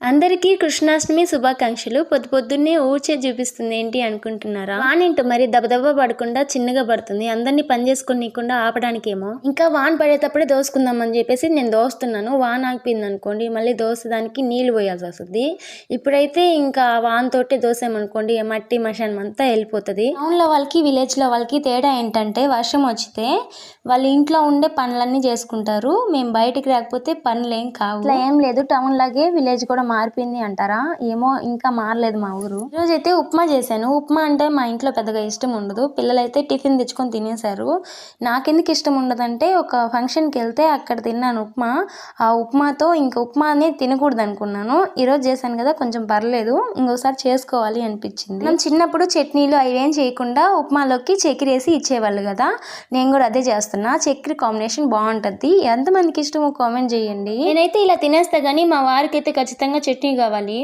అందరికీ కృష్ణాష్టమి శుభాకాంక్షలు. పొద్దు పొద్దున్నే ఊడ్చే చూపిస్తుంది ఏంటి అనుకుంటున్నారా? వానింటూ మరి దబదబ పడకుండా చిన్నగా పడుతుంది. అందరినీ పని చేసుకునికుండా ఆపడానికేమో? ఇంకా వాన్ పడేటప్పుడే దోసుకుందాం అని చెప్పేసి నేను దోస్తున్నాను. వాన్ ఆగిపోయింది అనుకోండి మళ్ళీ దోసడానికి నీళ్ళు పోయాల్సి వస్తుంది. ఇప్పుడైతే ఇంకా వాన్ తోటే దోసామనుకోండి మట్టి మషాన్ అంతా వెళ్ళిపోతుంది. టౌన్లో వాళ్ళకి విలేజ్లో వాళ్ళకి తేడా ఏంటంటే వర్షం వచ్చితే వాళ్ళ ఇంట్లో ఉండే పనులన్నీ చేసుకుంటారు. మేము బయటికి రాకపోతే పనులు ఏం కావు ఏం లేదు. టౌన్ లాగే విలేజ్ కూడా మారిపోయింది అంటారా? ఏమో ఇంకా మారలేదు మా ఊరు. ఈరోజు అయితే ఉప్మా చేశాను. ఉప్మా అంటే మా ఇంట్లో పెద్దగా ఇష్టం ఉండదు. పిల్లలైతే టిఫిన్ తెచ్చుకొని తినేశారు. నాకెందుకు ఇష్టం ఉండదంటే ఒక ఫంక్షన్కి వెళ్తే అక్కడ తిన్నాను ఉప్మా. ఆ ఉప్మాతో ఇంకా ఉప్మా అనేది తినకూడదు అనుకున్నాను. ఈరోజు చేశాను కదా కొంచెం పర్లేదు. ఇంకోసారి చేసుకోవాలి అనిపించింది. మనం చిన్నప్పుడు చట్నీలు అవేం చేయకుండా ఉప్మాలోకి చక్కెర వేసి ఇచ్చేవాళ్ళు కదా. నేను కూడా అదే చేస్తున్నా. చక్కెర కాంబినేషన్ బాగుంటుంది. ఎంతమందికి ఇష్టమో కామెంట్ చేయండి. నేనైతే ఇలా తినేస్తా కానీ మా వారికి అయితే ఖచ్చితంగా చట్నీ కావాలి.